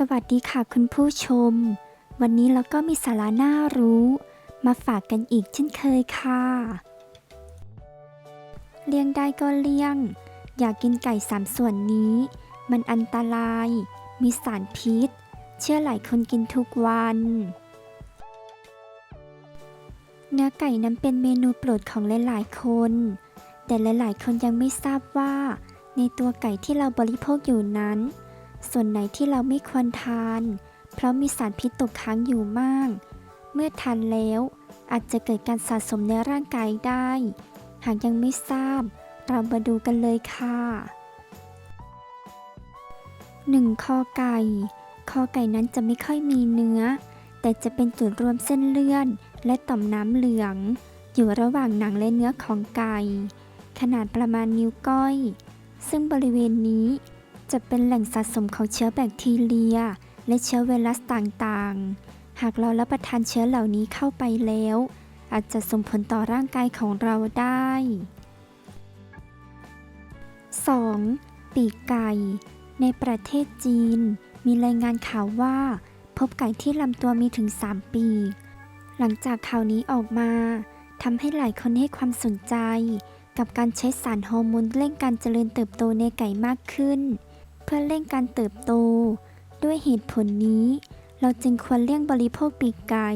สวัสดีค่ะคุณผู้ชม วันนี้เราก็มีสาระน่ารู้ มาฝากกันอีกเช่นเคยค่ะ เลี่ยงได้ก็เลี่ยง อย่ากกินไก่สามส่วนนี้ มันอันตราย มีสารพิษ เชื่อหลายคนกินทุกวัน เนื้อไก่นั้นเป็นเมนูโปรดของหลายๆคน แต่หลายๆคนยังไม่ทราบว่า ในตัวไก่ที่เราบริโภคอยู่นั้น ส่วนไหนที่เราไม่ควรทาน เพราะมีสารพิษตกค้างอยู่มาก เมื่อทานแล้ว อาจจะเกิดการสะสมในร่างกายได้ หากยังไม่ทราบ เรามาดูกันเลยค่ะ 1. คอไก่ คอไก่นั้นจะไม่ค่อยมีเนื้อ แต่จะเป็นจุดรวมเส้นเลือดและต่อมน้ำเหลือง อยู่ระหว่างหนังและเนื้อของไก่ ขนาดประมาณนิ้วก้อย ซึ่งบริเวณนี้ จะเป็นแหล่งสะสมของเชื้อแบคทีเรีย และเชื้อไวรัสต่างๆ หากเรารับประทานเชื้อเหล่านี้เข้าไปแล้ว อาจจะส่งผลต่อร่างกายของเราได้ 2. ปีกไก่ ในประเทศจีน มีรายงานข่าวว่า พบไก่ที่ลำตัวมีถึง 3 ปีก หลังจากข่าวนี้ออกมาทำให้หลายคนให้ความสนใจกับการใช้สารฮอร์โมนเร่งการเจริญเติบโตในไก่มากขึ้น เพื่อเร่งการเติบโต ด้วยเหตุผลนี้ เราจึงควรเลี่ยงบริโภคปีกไก่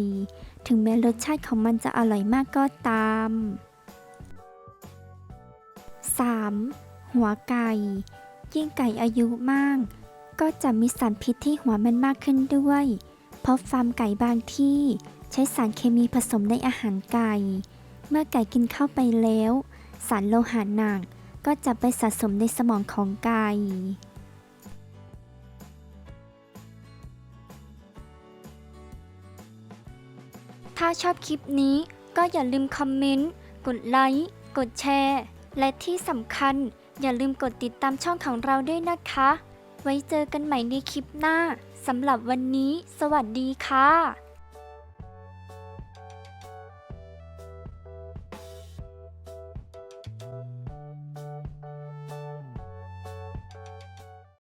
ถึงแม้รสชาติของมันจะอร่อยมากก็ตาม 3. หัวไก่ ยิ่งไก่อายุมาก ก็จะมีสารพิษที่หัวมันมากขึ้นด้วย เพราะฟาร์มไก่บางที่ ใช้สารเคมีผสมในอาหารไก่ เมื่อไก่กินเข้าไปแล้ว สารโลหะหนักก็จะไปสะสมในสมองของไก่ ถ้าชอบคลิปนี้ก็อย่าลืมคอมเมนต์ กดไลค์ กดแชร์ และที่สำคัญ อย่าลืมกดติดตามช่องของเราด้วยนะคะ ไว้เจอกันใหม่ในคลิปหน้าสำหรับวันนี้ สวัสดีค่ะ